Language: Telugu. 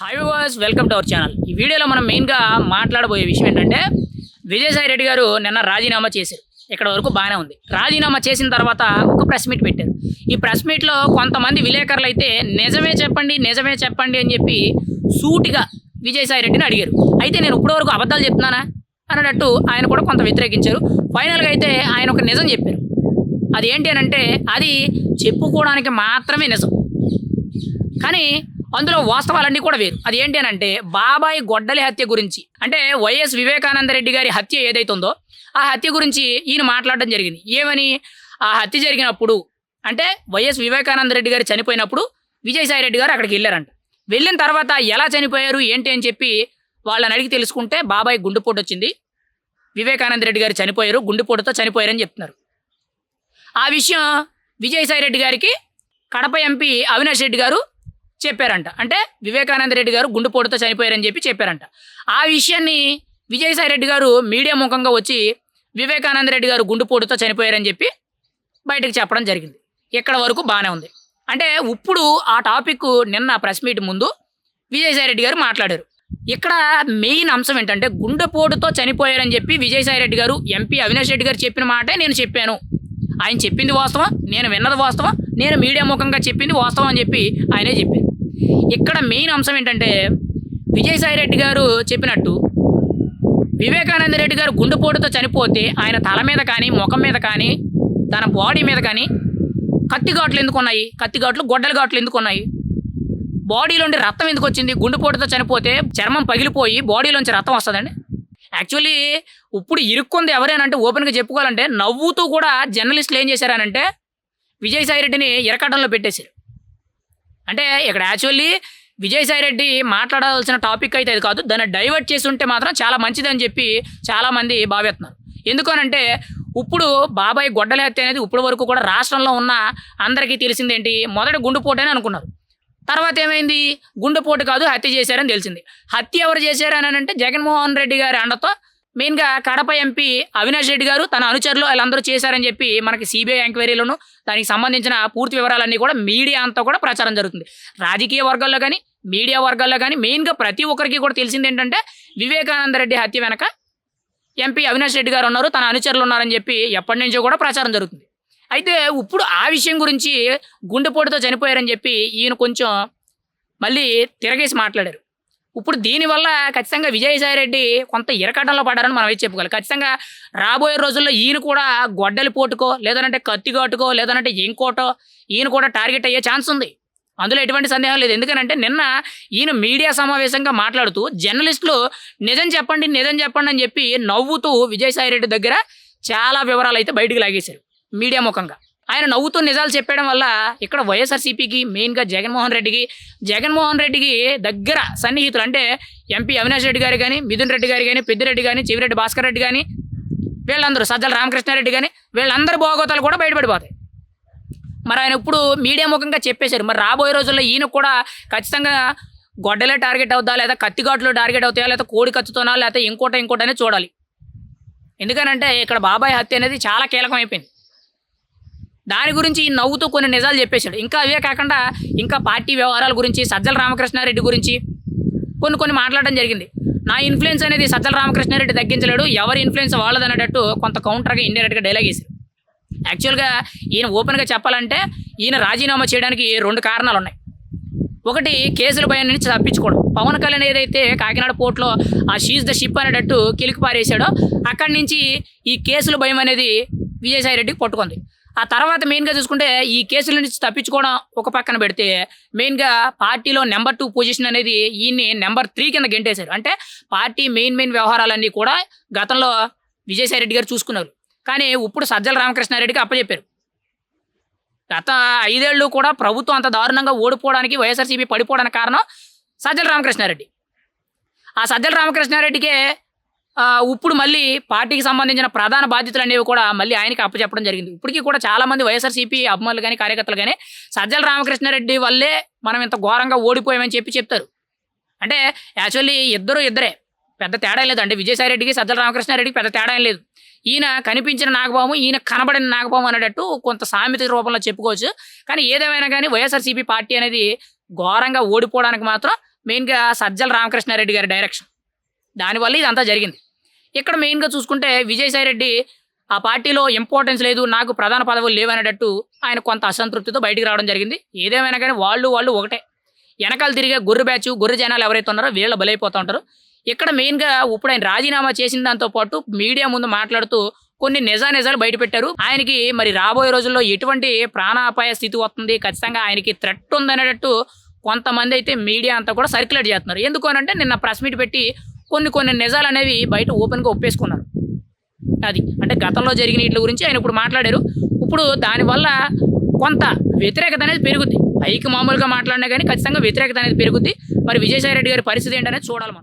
Hi was welcome to our channel ఈ వీడియోలో మనం మెయిన్గా మాట్లాడబోయే విషయం ఏంటంటే విజయసాయి రెడ్డి గారు నిన్న రాజీనామా చేశారు. ఇక్కడ వరకు బాగానే ఉంది. రాజీనామా చేసిన తర్వాత ఒక ప్రెస్ మీట్ పెట్టారు. ఈ ప్రెస్ మీట్లో కొంతమంది విలేకరులు అయితే నిజమే చెప్పండి నిజమే చెప్పండి అని చెప్పి సూటిగా విజయసాయి రెడ్డిని అడిగారు. అయితే నేను ఇప్పటివరకు అబద్ధాలు చెప్తున్నానా? అన్నట్టు ఆయన కూడా కొంత వ్యతిరేకించారు. ఫైనల్గా అయితే ఆయన ఒక నిజం చెప్పారు. అది ఏంటి అని అంటే అది చెప్పుకోవడానికి మాత్రమే నిజం. కానీ అందులో వాస్తవాలన్నీ కూడా వేరు. అది ఏంటి అని అంటే బాబాయ్ గొడ్డలి హత్య గురించి. అంటే వైఎస్ వివేకానంద రెడ్డి గారి హత్య ఏదైతుందో ఉందో ఆ హత్య గురించి ఈయన మాట్లాడడం జరిగింది. ఏమని? ఆ హత్య జరిగినప్పుడు అంటే వైఎస్ వివేకానంద రెడ్డి గారు చనిపోయినప్పుడు విజయసాయి రెడ్డి గారు అక్కడికి వెళ్ళారంట. వెళ్ళిన తర్వాత ఎలా చనిపోయారు ఏంటి అని చెప్పి వాళ్ళని అడిగి తెలుసుకుంటే బాబాయ్ గుండెపోటు వచ్చింది. వివేకానంద రెడ్డి గారు చనిపోయారు గుండెపోటుతో చనిపోయారని చెప్తున్నారు. ఆ విషయం విజయసాయి రెడ్డి గారికి కడప ఎంపీ అవినాష్ రెడ్డి గారు చెప్పారంట. అంటే వివేకానంద రెడ్డి గారు గుండెపోటుతో చనిపోయారని చెప్పి చెప్పారంట. ఆ విషయాన్ని విజయసాయి రెడ్డి గారు మీడియా ముఖంగా వచ్చి వివేకానంద రెడ్డి గారు గుండెపోటుతో చనిపోయారని చెప్పి బయటకు చెప్పడం జరిగింది. ఇక్కడ వరకు బాగానే ఉంది. అంటే ఇప్పుడు ఆ టాపిక్ నిన్న ప్రెస్ మీట్ ముందు విజయసాయి రెడ్డి గారు మాట్లాడారు. ఇక్కడ మెయిన్ అంశం ఏంటంటే గుండెపోటుతో చనిపోయారని చెప్పి విజయసాయి రెడ్డి గారు ఎంపీ అవినాష్ రెడ్డి గారు చెప్పిన మాటే నేను చెప్పాను. ఆయన చెప్పింది వాస్తవం నేను విన్నది వాస్తవం నేను మీడియా ముఖంగా చెప్పింది వాస్తవం అని చెప్పి ఆయనే చెప్పింది ఇక్కడ మెయిన్ అంశం ఏంటంటే విజయసాయి రెడ్డి గారు చెప్పినట్టు వివేకానంద రెడ్డి గారు గుండెపోటుతో చనిపోతే ఆయన తల మీద కానీ ముఖం మీద కానీ తన బాడీ మీద కానీ కత్తి ఘాట్లు ఎందుకు ఉన్నాయి? కత్తి ఘాట్లు గొడ్డల ఘాట్లు ఎందుకు ఉన్నాయి? బాడీలోండి రక్తం ఎందుకు వచ్చింది? గుండెపోటుతో చనిపోతే చర్మం పగిలిపోయి బాడీలోంచి రక్తం వస్తుందండి. యాక్చువల్లీ ఇప్పుడు ఇరుక్కుంది ఎవరేనంటే ఓపెన్గా చెప్పుకోవాలంటే నవ్వుతూ కూడా జర్నలిస్టులు ఏం చేశారనంటే విజయసాయి రెడ్డిని ఇరకటంలో పెట్టేశారు. అంటే ఇక్కడ యాక్చువల్లీ విజయసాయి రెడ్డి మాట్లాడాల్సిన టాపిక్ అయితే అది కాదు దాన్ని డైవర్ట్ చేసి ఉంటే మాత్రం చాలా మంచిదని చెప్పి చాలామంది భావిస్తున్నారు. ఎందుకనంటే ఇప్పుడు బాబాయ్ గొడ్డలి హత్య అనేది ఇప్పటి వరకు కూడా రాష్ట్రంలో ఉన్న అందరికీ తెలిసిందేంటి? మొదటి గుండెపోటు అని అనుకున్నారు. తర్వాత ఏమైంది? గుండెపోటు కాదు హత్య చేశారని తెలిసింది. హత్య ఎవరు చేశారని అంటే జగన్మోహన్ రెడ్డి గారి అండతో మెయిన్గా కడప ఎంపీ అవినాష్ రెడ్డి గారు తన అనుచరులు వాళ్ళందరూ చేశారని చెప్పి మనకి సిబిఐ ఎంక్వైరీలను దానికి సంబంధించిన పూర్తి వివరాలన్నీ కూడా మీడియా అంతా కూడా ప్రచారం జరుగుతుంది. రాజకీయ వర్గాల్లో కానీ మీడియా వర్గాల్లో కానీ మెయిన్గా ప్రతి ఒక్కరికి కూడా తెలిసింది ఏంటంటే వివేకానంద రెడ్డి హత్య వెనక ఎంపీ అవినాష్ రెడ్డి గారు ఉన్నారు తన అనుచరులు ఉన్నారని చెప్పి ఎప్పటి నుంచో కూడా ప్రచారం జరుగుతుంది. అయితే ఇప్పుడు ఆ విషయం గురించి గుండెపోటుతో చనిపోయారని చెప్పి ఈయన కొంచెం మళ్ళీ తిరగేసి మాట్లాడారు. ఇప్పుడు దీనివల్ల ఖచ్చితంగా విజయసాయి రెడ్డి కొంత ఇరకటంలో పడారని మనం అయితే చెప్పుకోవాలి. ఖచ్చితంగా రాబోయే రోజుల్లో ఈయన కూడా గొడ్డలి పోటుకో లేదంటే కత్తిగాటుకో లేదంటే ఇంకోటో ఈయన కూడా టార్గెట్ అయ్యే ఛాన్స్ ఉంది. అందులో ఎటువంటి సందేహం లేదు. ఎందుకంటే నిన్న ఈయన మీడియా సమావేశంగా మాట్లాడుతూ జర్నలిస్టులు నిజం చెప్పండి నిజం చెప్పండి అని చెప్పి నవ్వుతూ విజయసాయి రెడ్డి దగ్గర చాలా వివరాలు అయితే బయటికి లాగేశారు మీడియా ముఖంగా. ఆయన నవ్వుతూ నిజాలు చెప్పడం వల్ల ఇక్కడ వైఎస్ఆర్సీపీకి మెయిన్గా జగన్మోహన్ రెడ్డికి జగన్మోహన్ రెడ్డికి దగ్గర సన్నిహితులు అంటే ఎంపీ అవినాష్ రెడ్డి గారు కానీ మిథున్ రెడ్డి గారు కానీ పెద్దిరెడ్డి కానీ చెవిరెడ్డి భాస్కర్ రెడ్డి కానీ వీళ్ళందరూ సజ్జల రామకృష్ణారెడ్డి కానీ వీళ్ళందరూ భోగోతాలు కూడా బయటపడిపోతాయి. మరి ఆయన ఇప్పుడు మీడియా ముఖంగా చెప్పేశారు. మరి రాబోయే రోజుల్లో ఈయన కూడా ఖచ్చితంగా గొడ్డలే టార్గెట్ అవుతా లేదా కత్తిఘాట్లు టార్గెట్ అవుతాయా లేదా కోడి కత్తుతోనా లేకపోతే ఇంకోట ఇంకోటనే చూడాలి. ఎందుకనంటే ఇక్కడ బాబాయ్ హత్య అనేది చాలా కీలకం అయిపోయింది దాని గురించి నవ్వుతూ కొన్ని నిజాలు చెప్పేశాడు. ఇంకా అవే కాకుండా ఇంకా పార్టీ వ్యవహారాల గురించి సజ్జల రామకృష్ణారెడ్డి గురించి కొన్ని కొన్ని మాట్లాడడం జరిగింది. నా ఇన్ఫ్లుయెన్స్ అనేది సజ్జల రామకృష్ణారెడ్డి తగ్గించలేడు ఎవరి ఇన్ఫ్లుయెన్స్ వాళ్ళది అనేటట్టు కొంత కౌంటర్గా ఇండైరెక్ట్గా డైలాగ్ వేశారు యాక్చువల్గా ఈయన ఓపెన్గా చెప్పాలంటే ఈయన రాజీనామా చేయడానికి రెండు కారణాలు ఉన్నాయి. ఒకటి కేసుల భయం నుంచి తప్పించుకోవడం. పవన్ కళ్యాణ్ ఏదైతే కాకినాడ పోర్ట్లో ఆ షీజ్ ద షిప్ అనేటట్టు కిలికి పారేశాడో అక్కడి నుంచి ఈ కేసుల భయం అనేది విజయసాయి రెడ్డికి పట్టుకుంది. ఆ తర్వాత మెయిన్గా చూసుకుంటే ఈ కేసుల నుంచి తప్పించుకోవడం ఒక పక్కన పెడితే మెయిన్గా పార్టీలో నెంబర్ టూ పొజిషన్ అనేది ఈయన్ని నెంబర్ త్రీ కింద గెంటేశారు. అంటే పార్టీ మెయిన్ మెయిన్ వ్యవహారాలన్నీ కూడా గతంలో విజయసాయి రెడ్డి గారు చూసుకున్నారు. కానీ ఇప్పుడు సజ్జల రామకృష్ణారెడ్డికి అప్పచెప్పారు గత ఐదేళ్ళు కూడా ప్రభుత్వం అంత దారుణంగా ఓడిపోవడానికి వైఎస్ఆర్సీపీ పడిపోవడానికి కారణం సజ్జల రామకృష్ణారెడ్డి. ఆ సజ్జల రామకృష్ణారెడ్డికే ఇప్పుడు మళ్ళీ పార్టీకి సంబంధించిన ప్రధాన బాధ్యతలు అనేవి కూడా మళ్ళీ ఆయనకి అప్పచెప్పడం జరిగింది. ఇప్పటికీ కూడా చాలా మంది వైఎస్ఆర్సీపీ అభిమానులు కానీ కార్యకర్తలు కానీ సజ్జల రామకృష్ణారెడ్డి వల్లే మనం ఇంత ఘోరంగా ఓడిపోయామని చెప్పి చెప్తారు. అంటే యాక్చువల్లీ ఇద్దరు ఇద్దరే. పెద్ద తేడా లేదు అంటే విజయసాయి రెడ్డికి సజ్జల రామకృష్ణారెడ్డికి పెద్ద తేడా లేదు. ఈయన కనిపించిన నాగబాబు ఈయన కనబడిన నాగబాబు అనేటట్టు కొంత సామెత రూపంలో చెప్పుకోవచ్చు. కానీ ఏదేమైనా కానీ వైఎస్ఆర్సీపీ పార్టీ అనేది ఘోరంగా ఓడిపోవడానికి మాత్రం మెయిన్గా సజ్జల రామకృష్ణారెడ్డి గారి డైరెక్షన్. దానివల్ల ఇదంతా జరిగింది. ఇక్కడ మెయిన్గా చూసుకుంటే విజయసాయి రెడ్డి ఆ పార్టీలో ఇంపార్టెన్స్ లేదు నాకు ప్రధాన పదవులు లేవనేటట్టు ఆయన కొంత అసంతృప్తితో బయటికి రావడం జరిగింది. ఏదేమైనా కానీ వాళ్ళు వాళ్ళు ఒకటే. వెనకాల తిరిగే గొర్రె బ్యాచ్ గొర్రె జనాలు ఎవరైతే ఉన్నారో వీళ్ళు బలైపోతూ ఉంటారు. ఇక్కడ మెయిన్గా ఇప్పుడు ఆయన రాజీనామా చేసిన దాంతో పాటు మీడియా ముందు మాట్లాడుతూ కొన్ని నిజా నిజాలు బయట పెట్టారు. ఆయనకి మరి రాబోయే రోజుల్లో ఎటువంటి ప్రాణాపాయ స్థితి వస్తుంది? ఖచ్చితంగా ఆయనకి థ్రెట్ ఉందనేటట్టు కొంతమంది అయితే మీడియా అంతా కూడా సర్క్యులేట్ చేస్తున్నారు. ఎందుకు అనంటే నిన్న ప్రెస్ మీట్ పెట్టి కొన్ని కొన్ని నిజాలు అనేవి బయట ఓపెన్గా ఒప్పేసుకున్నారు. అది అంటే గతంలో జరిగిన వీటి గురించి ఆయన ఇప్పుడు మాట్లాడారు. ఇప్పుడు దానివల్ల కొంత వ్యతిరేకత అనేది పెరుగుద్ది. పైకి మామూలుగా మాట్లాడినా కానీ ఖచ్చితంగా వ్యతిరేకత అనేది పెరుగుద్ది. మరి విజయసాయి రెడ్డి గారి పరిస్థితి ఏంటనేది చూడాలి మనం.